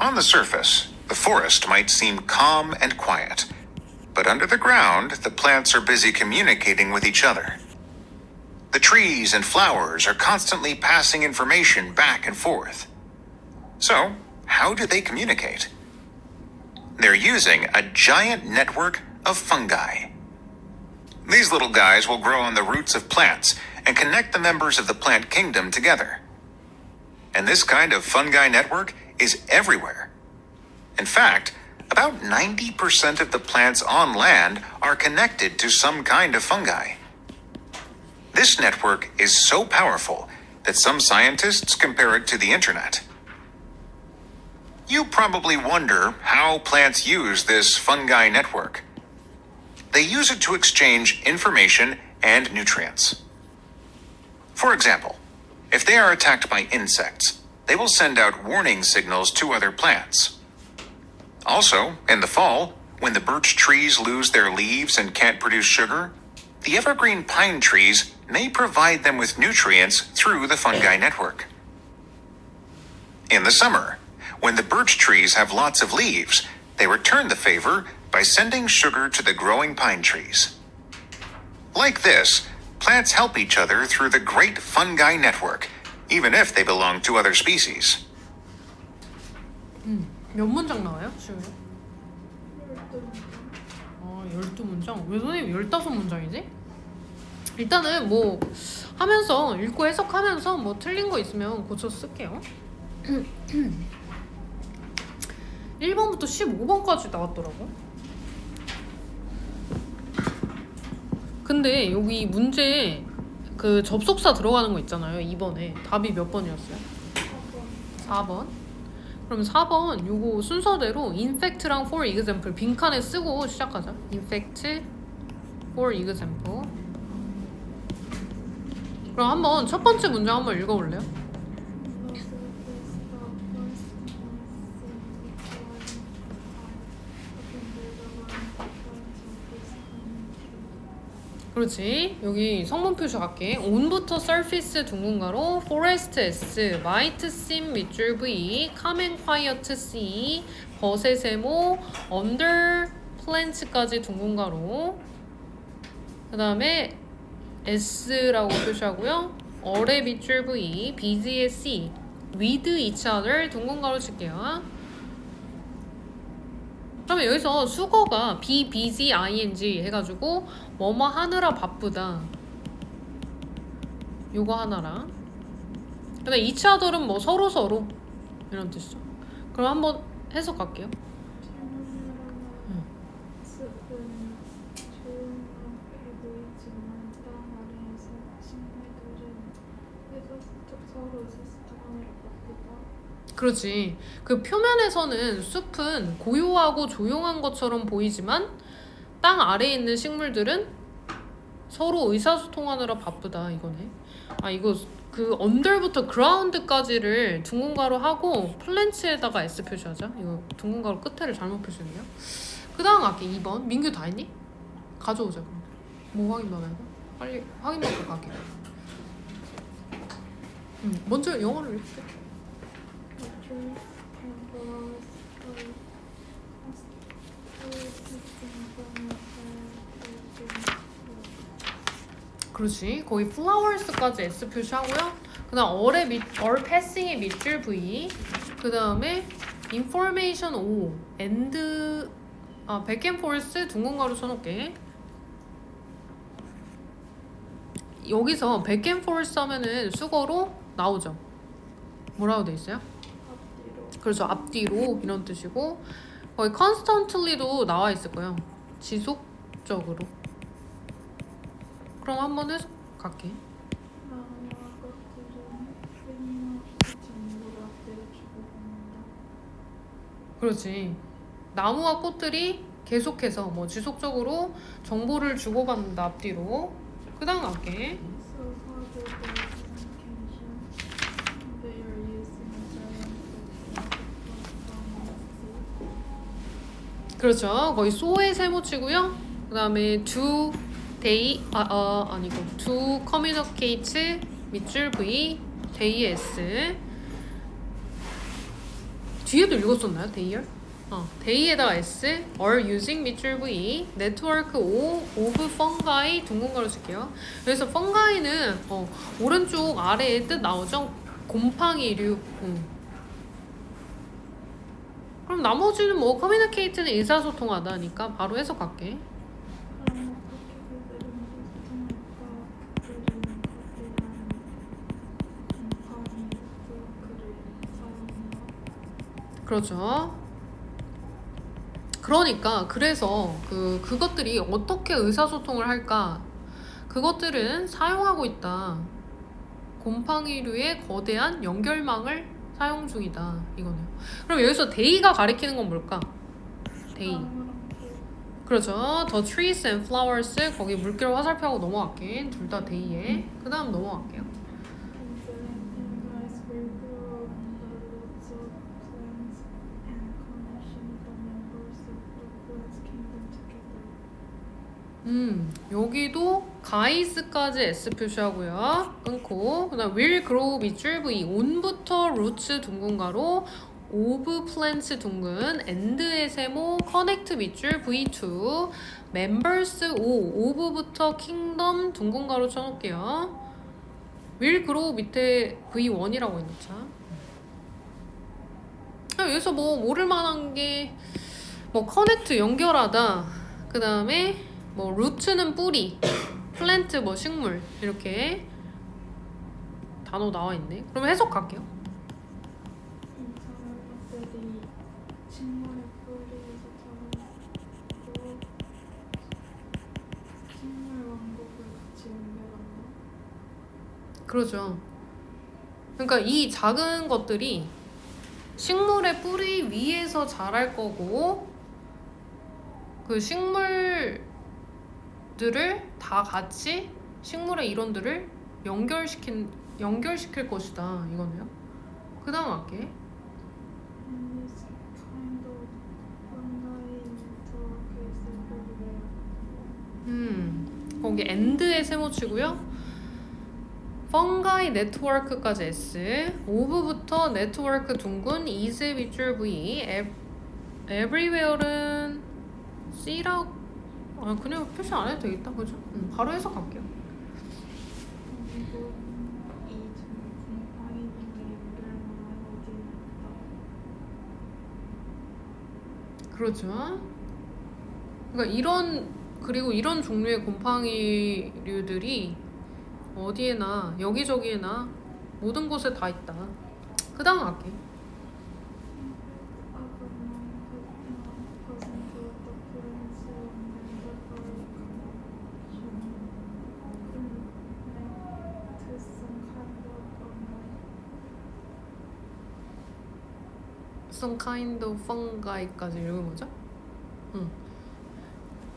On the surface, the forest might seem calm and quiet, but under the ground, the plants are busy communicating with each other. The trees and flowers are constantly passing information back and forth. So, how do they communicate? They're using a giant network of fungi. These little guys will grow on the roots of plants and connect the members of the plant kingdom together. And this kind of fungi network is everywhere. In fact, about 90% of the plants on land are connected to some kind of fungi. This network is so powerful that some scientists compare it to the internet. You probably wonder how plants use this fungi network. They use it to exchange information and nutrients. For example, if they are attacked by insects, they will send out warning signals to other plants. Also, in the fall, when the birch trees lose their leaves and can't produce sugar, the evergreen pine trees may provide them with nutrients through the fungi network. In the summer, when the birch trees have lots of leaves, they return the favor by sending sugar to the growing pine trees. Like this, plants help each other through the great fungi network, even if they belong to other species. 몇 문장 나와요? 시험에? 아, 12문장? 왜 선생님 15문장이지? 일단은 뭐 하면서 읽고 해석하면서 뭐 틀린 거 있으면 고쳐 쓸게요. 1번부터 15번까지 나왔더라고. 근데 여기 문제 그 접속사 들어가는 거 있잖아요. 2번에 답이 몇 번이었어요? 4번. 그럼 4번 요거 순서대로 infect랑 for example 빈칸에 쓰고 시작하자. infect for example. 그럼 한번 첫 번째 문장 한번 읽어볼래요? 그렇지. 여기 성분 표시 갈게. on부터 surface 둥근가로 forest S, might seem 밑줄 V, and quiet C, 벗의 세모, under plants까지 둥근가로. 그 다음에 S라고 표시하고요. 어의 밑줄 V, busy의 C, with each other 둥근가로 칠게요. 그러면 여기서 수거가 be busy ing 해가지고 뭐뭐 하느라 바쁘다. 요거 하나랑. 근데 each other은 뭐 서로 서로 이런 뜻이죠. 그럼 한번 해석 갈게요. 그렇지. 그 표면에서는 숲은 고요하고 조용한 것처럼 보이지만 땅 아래에 있는 식물들은 서로 의사소통하느라 바쁘다 이거네. 아 이거 그 언더부터 그라운드까지를 둥근가로 하고 플랜츠에다가 S 표시하자. 이거 둥근가로 끝에를 잘못 표시했네요. 그 다음 갈게 2번. 민규 다 했니? 가져오자 그럼. 뭐 확인만 해봐. 빨리 확인받고 가게. 음, 먼저 영어를 읽게. The tree and flowers are 그렇지. 거기 flowers까지 S 표시하고요. 그 다음 얼의 밑, 얼 패싱의 밑줄 V. 그 다음에 information O, and 아 back forth 둥근 가로 써놓게. 여기서 back 하면은 수거로 나오죠. 뭐라고 돼 있어요? 그렇죠. 앞뒤로 이런 뜻이고 거기 constantly도 나와 있을 거예요. 지속적으로. 그럼 한번 주고받는다. 그렇지. 나무와 꽃들이 계속해서 뭐 지속적으로 정보를 주고받는다 앞뒤로. 그 다음 갈게. 그렇죠. 거의 소의 세모치고요. 그 다음에 to they 아, 어, 아니고 to communicate 밑줄 v day s 뒤에도 읽었었나요? 데이얼? 어, 데이에다가 S, are using 밑줄 V, 네트워크 O, of fungi 둥근 가로 쓸게요. 그래서 fungi는 어, 오른쪽 아래에 뜻 나오죠? 곰팡이류. 음. 나머지는 뭐 communicate는 의사소통하다니까 바로 네트워크를 사용한다. 그렇죠. 그러니까 그래서 그 그것들이 어떻게 의사소통을 할까? 그것들은 사용하고 있다. 곰팡이류의 거대한 연결망을 사용 중이다. 이거네요. 그럼 여기서 데이가 가리키는 건 뭘까? 데이. 그렇죠. The trees and flowers 거기 물결 화살표하고 넘어갈게. 둘 다 데이에. 그 다음 넘어갈게요. 음, 여기도 가이스까지 S 표시하고요. 끊고 그다음 will grow 밑줄 V on부터 roots 둥근 가로 of plants 둥근 end의 세모 connect 밑줄 V2 members O of부터 kingdom 둥근 가로 쳐놓을게요. will grow 밑에 V1이라고 해놓자. 그냥 여기서 뭐 모를 만한 게 뭐 커넥트 연결하다 그 다음에 뭐 루트는 뿌리 플랜트 뭐 식물 이렇게 단어 나와 있네 그럼 해석 갈게요 인터넷 것들이 식물의 뿌리에서 자라고 식물 왕국을 같이 연결한다. 그러죠 그러니까 이 작은 것들이 식물의 뿌리 위에서 자랄 거고 그 식물들을 다 같이 식물의 이론들을 연결시킨 연결시킬 것이다 이거네요 그 다음 할게. 음, 거기 end의 세모치고요. fungi 네트워크까지 S, ove부터 네트워크 둥근 is 밑줄 V, ev- everywhere는 C라고 아 그냥 표시 안 해도 되겠다, 그죠? 음, 바로 해석할게요. 그렇죠. 그러니까 이런 그리고 이런 종류의 곰팡이류들이 어디에나 여기저기에나 모든 곳에 다 있다. 그 다음 할게. Some kind of fungi까지 읽은 거죠? 응.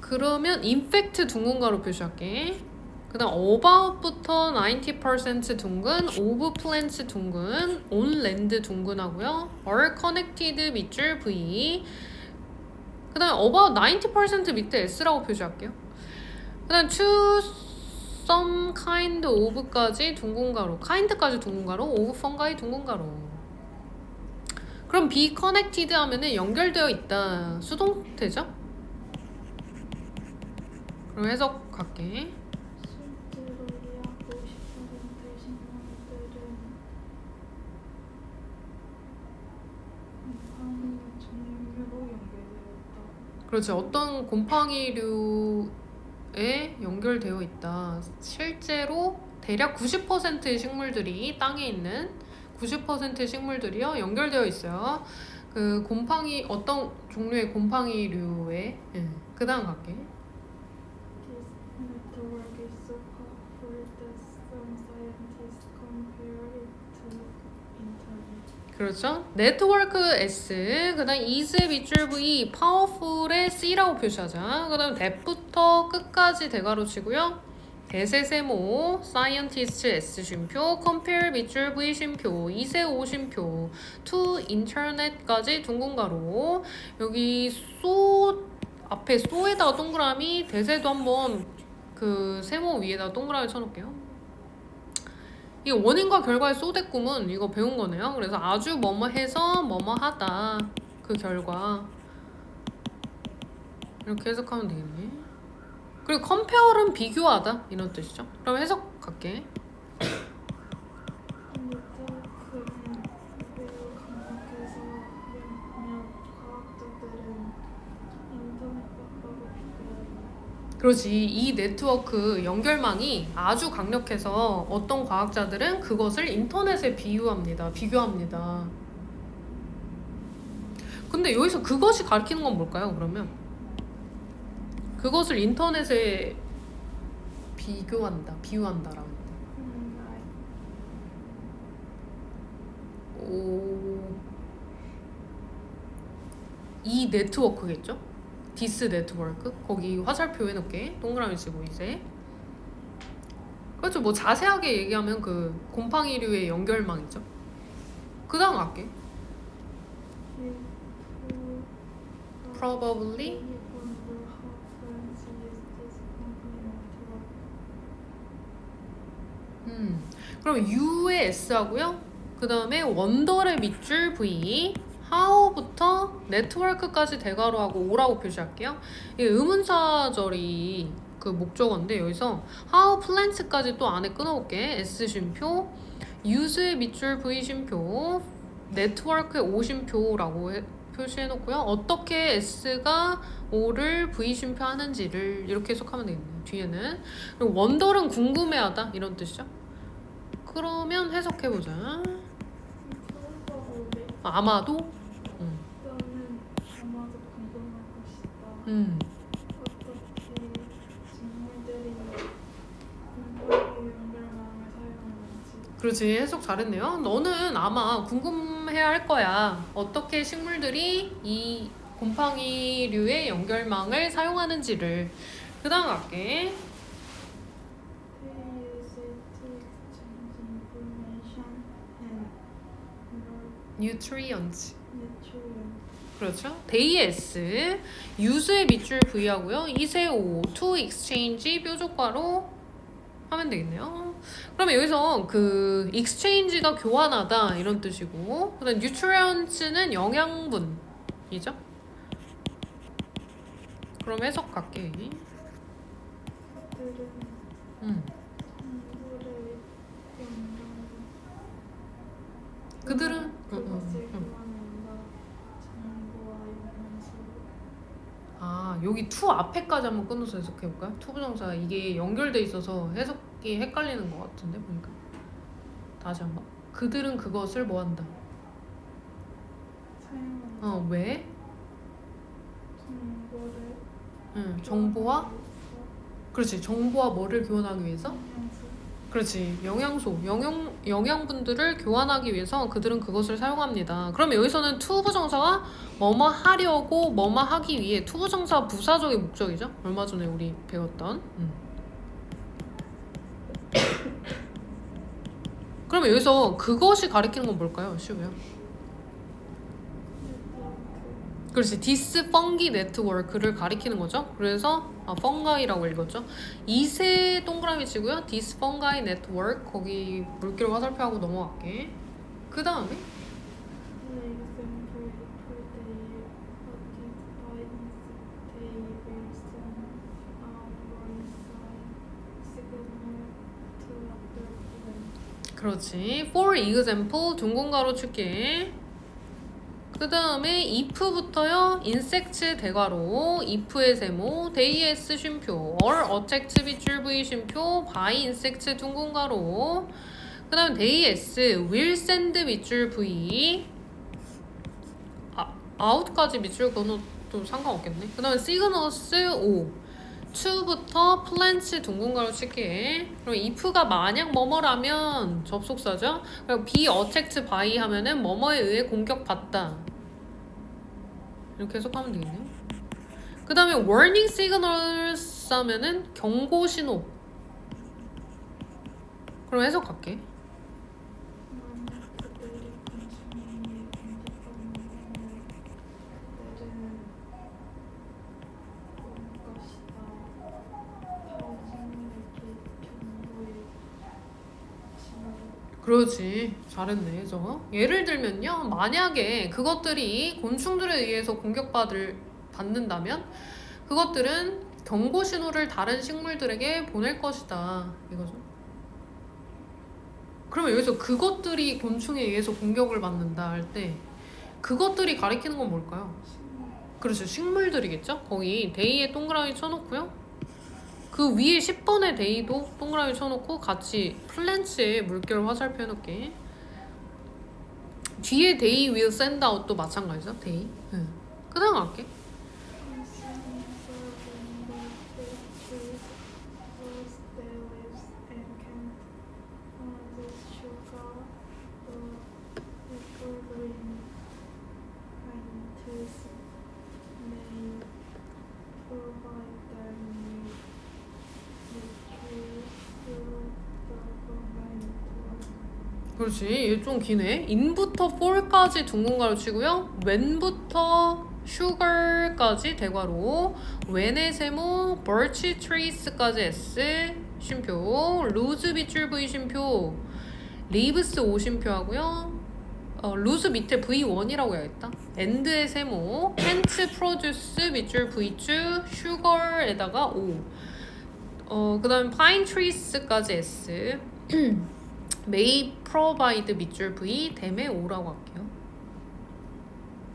그러면 infect 둥근가로 표시할게. 그 다음 about부터 90% 둥근, of plants 둥근, on land 둥근하고요. are connected 밑줄 V. 그 다음 about 90% 밑에 S라고 표시할게요. 그 다음 to some kind of까지 둥근가로, kind까지 둥근가로, of fungi 둥근가로. 그럼 be connected 하면은 연결되어 있다. 수동태죠? 그럼 해석 갈게. 실제로 약 50%의 식물들은 곰팡이 종류로 연결되었다. 그렇지. 어떤 곰팡이류에 연결되어 있다. 실제로 대략 90%의 식물들이 땅에 있는 90%의 식물들이요 연결되어 있어요. 그 곰팡이 어떤 종류의 곰팡이류에 예. 갈게. Compare it to internet. 그렇죠. 네트워크 S, 그 다음 is 밑줄 V, powerful의 C라고 표시하자. 그 다음 that부터 끝까지 대괄호 치고요. 대세세모, scientist S 쉼표, compare 밑줄 V 쉼표, 이세 O 쉼표, to internet까지 둥근 가로. 여기 so 앞에 so에다가 동그라미, 대세도 한번 그 세모 위에다 동그라미 쳐놓을게요. 이 원인과 결과의 쏘대꿈은 이거 배운 거네요. 그래서 아주 뭐뭐 해서 뭐뭐 하다 그 결과 이렇게 해석하면 되겠네. 그리고 컴페어는 비교하다 이런 뜻이죠. 그럼 해석 갈게. 그렇지. 이 네트워크 연결망이 아주 강력해서 어떤 과학자들은 그것을 인터넷에 비유합니다. 비교합니다. 근데 여기서 그것이 가리키는 건 뭘까요, 그러면? 그것을 인터넷에 비교한다. 음, right. 오. 이 네트워크겠죠? 디스 네트워크? 거기 화살표 해놓게 동그라미 치고 이제 그렇죠 뭐 자세하게 얘기하면 그 곰팡이류의 연결망이죠 그 다음 갈게 who probably 음. 그럼 U의 S 하고요. 그 다음에 원더의 밑줄 V how부터 네트워크까지 대괄호 하고 오라고 표시할게요. 이 의문사절이 그 목적어인데 여기서 how plants까지 또 안에 끊어올게. S 쉼표 use의 밑줄 V 쉼표 네트워크의 O 쉼표라고 해- 표시해놓고요. 어떻게 S가 O를 V 쉼표 하는지를 이렇게 해석하면 되겠네요 뒤에는. 그리고 원더는 궁금해하다 이런 뜻이죠 그러면 해석해보자 아마도. 그렇지 해석 잘했네요. 너는 아마 궁금해야 할 거야. 어떻게 식물들이 이 곰팡이류의 연결망을 사용하는지를 그 다음 갈게. Nutrients. 그렇죠. days use의 밑줄 v하고요. 이세 o to exchange 뾰족과로 하면 되겠네요. 그러면 여기서 그 exchange가 교환하다 이런 뜻이고 그다음 nutrients는 영양분이죠. 그럼 해석 갈게. 그들은 음. 그들은 음, 그것을 영양소. 아 여기 to 앞에까지 한번 끊어서 해석해 볼까요? to 부정사 이게 연결돼 있어서 해석이 헷갈리는 것 같은데 보니까 다시 한번 그들은 그것을 뭐 한다? 사용한다. 어 왜? 정보를 응 정보와 그렇지 정보와 뭐를 교환하기 위해서? 영양소. 그렇지 영양소 영양 영양분들을 교환하기 위해서 그들은 그것을 사용합니다. 그러면 여기서는 to 부정사가 뭐뭐 하려고 뭐뭐 하기 위해 to 부정사 부사적인 목적이죠? 얼마 전에 우리 배웠던. 음. 그러면 여기서 그것이 가리키는 건 뭘까요, 시우야? 그렇지 디스 펑기 네트워크를 가리키는 거죠. 그래서 아 펑가이라고 읽었죠. 이세 동그라미 치고요. 디스 펑가이 네트워크 거기 물길 화살표하고 넘어갈게. 그 다음에. 그렇지. For example 둥근가로 칠게. 그 다음에 if부터요. insect 대괄호, if의 세모, days 쉼표, or object 밑줄 v 쉼표, by insect 둥근 가로. 그 다음에 days will 밑줄 v. 아, out까지 밑줄 그어도 상관없겠네. 그 다음에 signals o. to부터 plants 둥근가로 칠게. 그럼 if가 만약 뭐뭐라면 접속사죠. 그리고 be attacked by 하면은 뭐뭐에 의해 공격받다. 이렇게 해석하면 되겠네요. 그 다음에 warning signals 하면은 경고 신호. 그럼 해석할게. 그렇지. 잘했네 저거. 예를 들면요 만약에 그것들이 곤충들에 의해서 공격받을 받는다면 그것들은 경고 신호를 다른 식물들에게 보낼 것이다. 이거죠. 그러면 여기서 그것들이 곤충에 의해서 공격을 받는다 할 때 그것들이 가리키는 건 뭘까요? 그렇죠. 식물들이겠죠? 거기 데이에 동그라미 쳐놓고요 그 위에 10번의 데이도 동그라미 쳐놓고 같이 플랜츠에 물결 화살표 해놓게. 뒤에 데이 will send out도 마찬가지죠 데이. 응. 그 다음 갈게 그렇지 얘좀 기네 in부터 for까지 둥근가로 치고요 when부터 sugar까지 대괄호 when의 세모 birch trees까지 s 쉼표 lose 밑줄 v 쉼표 leaves 오심표 하고요 어, lose 밑에 v1이라고 해야겠다 end의 세모 can't produce 밑줄 v줄 sugar에다가 o 어, 그 다음에 pine trees까지 s may provide 밑줄 v 댐의 오라고 할게요.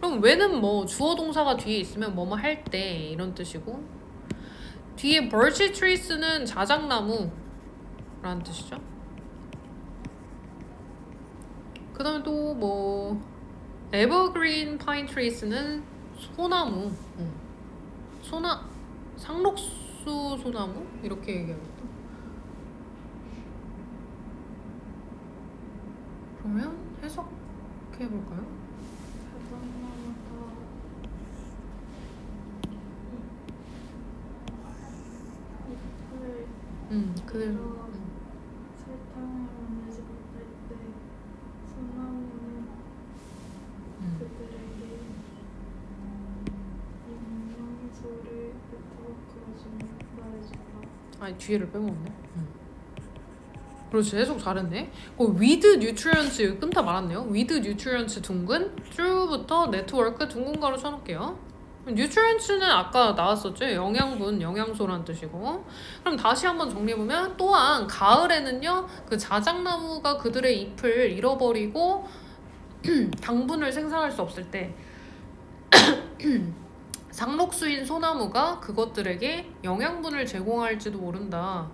그럼 왜는 뭐 주어 동사가 뒤에 있으면 뭐뭐 할 때 이런 뜻이고 뒤에 birch trees는 자작나무라는 뜻이죠. 그 다음에 또뭐 evergreen pine trees는 소나무, 응. 소나 상록수 소나무 이렇게 얘기하겠다. 그러면 해석해 볼까요? 음, 그대로. 설탕을 원해서 못할 때 소나무는 음. 그들에게 영양소를 네트워크로 말해준다. 아니 뒤에를 빼먹었네. 음. 그렇지 해석 잘했네. 그 nutrients 여기 끊다 말았네요. with nutrients 둥근 through부터 네트워크 둥근 가로 쳐놓을게요. nutrients는 아까 나왔었죠. 영양분, 영양소란 뜻이고. 그럼 다시 한번 정리해보면 또한 가을에는요. 그 자작나무가 그들의 잎을 잃어버리고 당분을 생산할 수 없을 때 상록수인 소나무가 그것들에게 영양분을 제공할지도 모른다.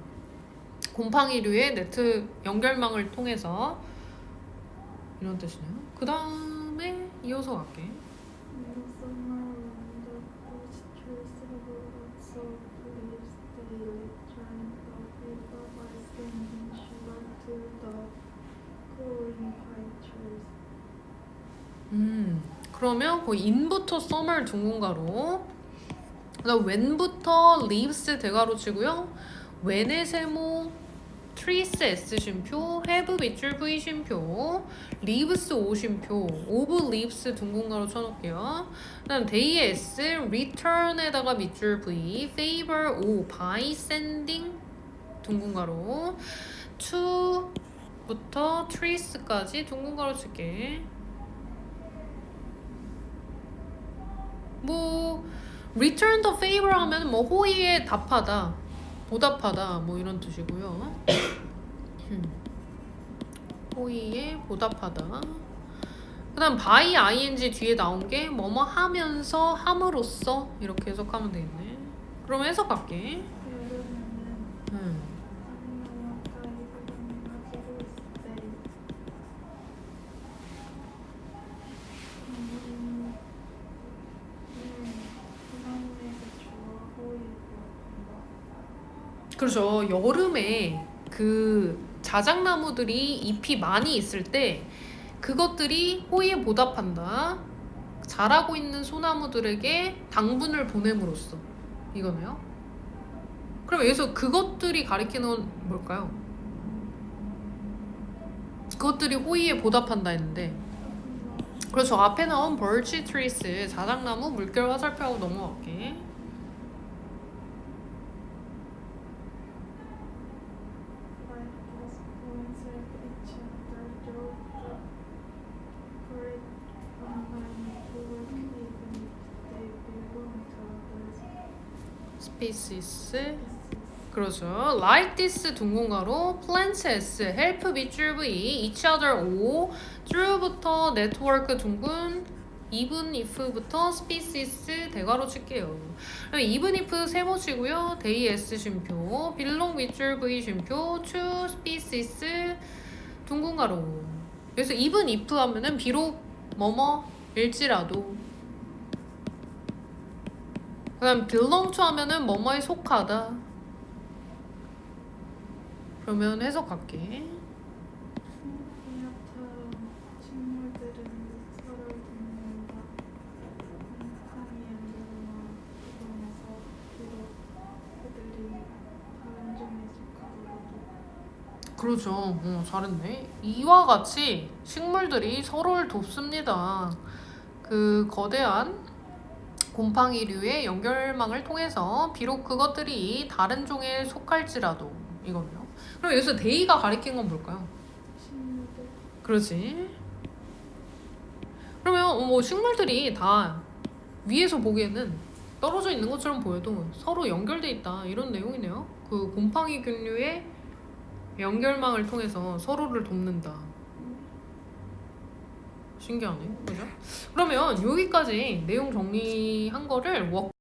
곰팡이류의 네트 연결망을 통해서 이런 뜻이네요. 그 다음에 이어서 갈게. 음, 그러면 그 in부터 summer 둥근가로 그다음 when부터 leaves 대가로 치고요. when의 세모 trees s 쉼표, have 밑줄 v 쉼표, leaves o 쉼표, of leaves 둥근 가로 쳐놓을게요. 그다음 day의 s, return에다가 밑줄 v, favor o, by sending 둥근 가로, to부터 trees까지 둥근 가로 칠게. 뭐 return the favor 하면 뭐 호의에 답하다, 보답하다 뭐 이런 뜻이고요. 호의에 보답하다. 그다음 by ing 뒤에 나온 게 뭐뭐 하면서 함으로써 이렇게 해석하면 되겠네. 그럼 해석할게. 그렇죠. 여름에 그 자작나무들이 잎이 많이 있을 때 그것들이 호의에 보답한다. 자라고 있는 소나무들에게 당분을 보냄으로써 이거네요. 그럼 여기서 그것들이 가리키는 건 뭘까요? 그것들이 호의에 보답한다 했는데 그렇죠. 앞에 나온 birch trees 자작나무 물결 화살표하고 넘어갈게. Species 그렇죠. Like this 둥근가로 plants S, help 밑줄 V, each other O, through부터 network 둥근, even if부터 species 대괄호 칠게요. 그럼 even if 세모치고요. they S 쉼표, belong 밑줄 V 쉼표, to species 둥근가로. 그래서 even if 하면은 비록 뭐뭐 일지라도 belong to 하면은 뭐뭐에 속하다. 그러면 해석할게. 그렇죠. 어, 잘했네. 이와 같이 식물들이 서로를 돕습니다. 그 거대한 곰팡이류의 연결망을 통해서 비록 그것들이 다른 종에 속할지라도 이거네요. 그럼 여기서 데이가 가리킨 건 뭘까요? 그렇지. 그러면 어, 뭐 식물들이 다 위에서 보기에는 떨어져 있는 것처럼 보여도 서로 연결돼 있다 이런 내용이네요. 그 곰팡이균류의 연결망을 통해서 서로를 돕는다. 신기하네, 그죠? 그러면 여기까지 내용 정리한 거를 워